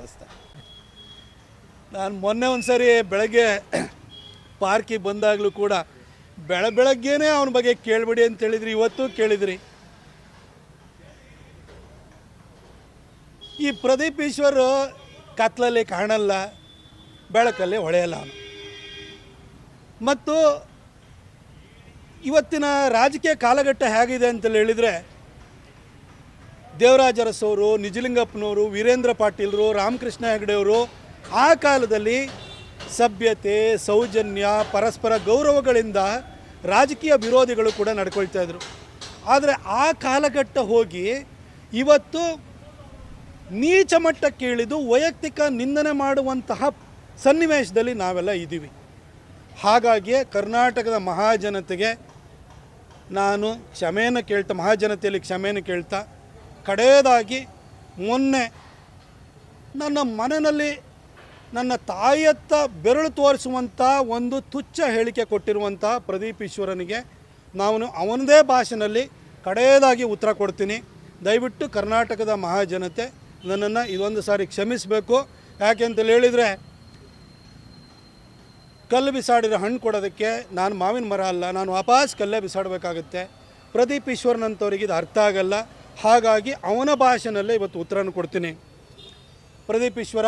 ಕಳಿಸ್ತಾ ನಾನು ಮೊನ್ನೆ ಒಂದು ಸರಿ ಬೆಳಗ್ಗೆ ಪಾರ್ಕಿಗೆ ಬಂದಾಗಲೂ ಕೂಡ ಬೆಳ ಬೆಳಗ್ಗೆನೇ ಅವನ ಬಗ್ಗೆ ಕೇಳಬೇಡಿ ಅಂತ ಹೇಳಿದ್ರಿ, ಇವತ್ತು ಕೇಳಿದ್ರಿ. ಈ ಪ್ರದೀಪ್ ಈಶ್ವರ್ ಕತ್ಲಲ್ಲಿ ಕಾಣಲ್ಲ, ಬೆಳಕಲ್ಲಿ ಹೊಳೆಯಲ್ಲ ಅವನು. ಮತ್ತು ಇವತ್ತಿನ ರಾಜಕೀಯ ಕಾಲಘಟ್ಟ ಹೇಗಿದೆ ಅಂತ ಹೇಳಿದರೆ ದೇವರಾಜ ಅರಸವರು ನಿಜಲಿಂಗಪ್ಪನವರು, ವೀರೇಂದ್ರ ಪಾಟೀಲರು, ರಾಮಕೃಷ್ಣ ಹೆಗಡೆಯವರು ಆ ಕಾಲದಲ್ಲಿ ಸಭ್ಯತೆ, ಸೌಜನ್ಯ, ಪರಸ್ಪರ ಗೌರವಗಳಿಂದ ರಾಜಕೀಯ ವಿರೋಧಿಗಳು ಕೂಡ ನಡ್ಕೊಳ್ತಾ ಇದ್ರು. ಆದರೆ ಆ ಕಾಲಘಟ್ಟ ಹೋಗಿ ಇವತ್ತು ನೀಚ ಮಟ್ಟಕ್ಕೆ ಇಳಿದು ವೈಯಕ್ತಿಕ ನಿಂದನೆ ಮಾಡುವಂತಹ ಸನ್ನಿವೇಶದಲ್ಲಿ ನಾವೆಲ್ಲ ಇದ್ದೀವಿ. ಹಾಗಾಗಿ ಕರ್ನಾಟಕದ ಮಹಾಜನತೆಗೆ ನಾನು ಕ್ಷಮೆಯನ್ನು ಕೇಳ್ತಾ, ಮಹಾಜನತೆಯಲ್ಲಿ ಕ್ಷಮೆಯನ್ನು ಕೇಳ್ತಾ ಕಡೆಯದಾಗಿ ಮೊನ್ನೆ ನನ್ನ ಮನೆಯಲ್ಲಿ ನನ್ನ ತಾಯಿಯತ್ತ ಬೆರಳು ತೋರಿಸುವಂಥ ಒಂದು ತುಚ್ಛ ಹೇಳಿಕೆ ಕೊಟ್ಟಿರುವಂಥ ಪ್ರದೀಪ್ ಈಶ್ವರನಿಗೆ ನಾನು ಅವನದೇ ಭಾಷೆಯಲ್ಲಿ ಕಡೆಯದಾಗಿ ಉತ್ತರ ಕೊಡ್ತೀನಿ. ದಯವಿಟ್ಟು ಕರ್ನಾಟಕದ ಮಹಾಜನತೆ ನನ್ನನ್ನು ಇದೊಂದು ಸಾರಿ ಕ್ಷಮಿಸಬೇಕು. ಯಾಕೆ ಅಂತೇಳಿ ಹೇಳಿದರೆ ಕಲ್ಲು ಬಿಸಾಡಿರೋ ಹಣ್ಣು ಕೊಡೋದಕ್ಕೆ ನಾನು ಮಾವಿನ ಮರ ಅಲ್ಲ, ನಾನು ವಾಪಸ್ ಕಲ್ಲೇ ಬಿಸಾಡಬೇಕಾಗುತ್ತೆ. ಪ್ರದೀಪ್ ಈಶ್ವರನಂಥವ್ರಿಗೆ ಇದು ಅರ್ಥ ಆಗಲ್ಲ. ಹಾಗಾಗಿ ಅವನ ಭಾಷೆನಲ್ಲೇ ಇವತ್ತು ಉತ್ತರನ ಕೊಡ್ತೀನಿ. ಪ್ರದೀಪ್ ಈಶ್ವರ,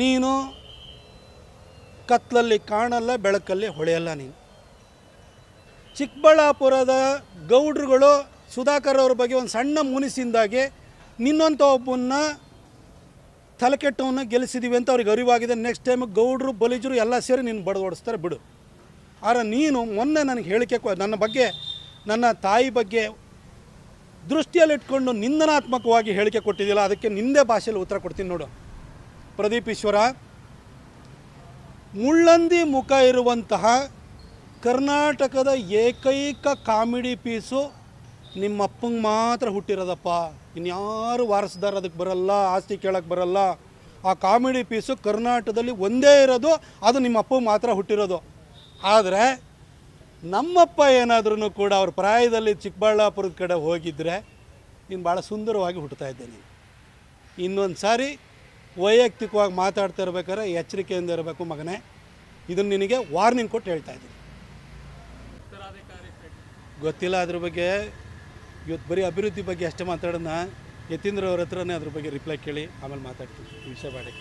ನೀನು ಕತ್ಲಲ್ಲಿ ಕಾಣಲ್ಲ, ಬೆಳಕಲ್ಲಿ ಹೊಳೆಯಲ್ಲ ನೀನು. ಚಿಕ್ಕಬಳ್ಳಾಪುರದ ಗೌಡ್ರುಗಳು ಸುಧಾಕರ್ ಅವ್ರ ಬಗ್ಗೆ ಒಂದು ಸಣ್ಣ ಮುನಿಸಿಂದಾಗಿ ನಿನ್ನಂಥ ಒಬ್ಬನ್ನ ತಲೆಕೆಟ್ಟವನ್ನು ಗೆಲ್ಲಿಸಿದ್ದೀವಿ ಅಂತ ಅವ್ರಿಗೆ ಅರಿವಾಗಿದೆ. ನೆಕ್ಸ್ಟ್ ಟೈಮ್ ಗೌಡ್ರು, ಬಲಿಜರು ಎಲ್ಲ ಸೇರಿ ನೀನು ಬಡ್ದು ಬಿಡು. ಆದರೆ ನೀನು ಮೊನ್ನೆ ನನಗೆ ಹೇಳಿಕೆ ನನ್ನ ಬಗ್ಗೆ ನನ್ನ ತಾಯಿ ಬಗ್ಗೆ ದೃಷ್ಟಿಯಲ್ಲಿಟ್ಕೊಂಡು ನಿಂದನಾತ್ಮಕವಾಗಿ ಹೇಳಿಕೆ ಕೊಟ್ಟಿದ್ದಿಲ್ಲ ಅದಕ್ಕೆ ನಿಂದೆ ಭಾಷೆಯಲ್ಲಿ ಉತ್ತರ ಕೊಡ್ತೀನಿ ನೋಡು. ಪ್ರದೀಪ್ ಈಶ್ವರ, ಮುಳ್ಳಂದಿ ಮುಖ ಇರುವಂತಹ ಕರ್ನಾಟಕದ ಏಕೈಕ ಕಾಮಿಡಿ ಪೀಸು ನಿಮ್ಮ ಅಪ್ಪಂಗೆ ಮಾತ್ರ ಹುಟ್ಟಿರೋದಪ್ಪ. ಇನ್ಯಾರು ವಾರಸ್ದಾರ ಅದಕ್ಕೆ ಬರಲ್ಲ, ಆಸ್ತಿ ಕೇಳಕ್ಕೆ ಬರಲ್ಲ. ಆ ಕಾಮಿಡಿ ಪೀಸು ಕರ್ನಾಟಕದಲ್ಲಿ ಒಂದೇ ಇರೋದು, ಅದು ನಿಮ್ಮ ಅಪ್ಪ ಮಾತ್ರ ಹುಟ್ಟಿರೋದು. ಆದರೆ ನಮ್ಮಪ್ಪ ಏನಾದ್ರೂ ಕೂಡ ಅವ್ರ ಪ್ರಾಯದಲ್ಲಿ ಚಿಕ್ಕಬಳ್ಳಾಪುರದ ಕಡೆ ಹೋಗಿದ್ದರೆ ನೀನು ಭಾಳ ಸುಂದರವಾಗಿ ಹುಟ್ಟುತ್ತಾ ಇದ್ದೆ ನೀನು ಇನ್ನೊಂದು ಸಾರಿ ವೈಯಕ್ತಿಕವಾಗಿ ಮಾತಾಡ್ತಾ ಇರ್ಬೇಕಾದ್ರೆ ಎಚ್ಚರಿಕೆಯಿಂದ ಇರಬೇಕು ಮಗನೇ. ಇದನ್ನು ನಿನಗೆ ವಾರ್ನಿಂಗ್ ಕೊಟ್ಟು ಹೇಳ್ತಾ ಇದ್ದೀನಿ. ಗೊತ್ತಿಲ್ಲ ಅದ್ರ ಬಗ್ಗೆ. ಇವತ್ತು ಬರೀ ಅಭಿವೃದ್ಧಿ ಬಗ್ಗೆ ಅಷ್ಟೇ ಮಾತಾಡೋಣ ಯತೀಂದ್ರ ಅವ್ರ ಹತ್ರನೇ ಅದ್ರ ಬಗ್ಗೆ ರಿಪ್ಲೈ ಕೇಳಿ, ಆಮೇಲೆ ಮಾತಾಡ್ತೀನಿ. ವಿಷಯ ಮಾಡಿ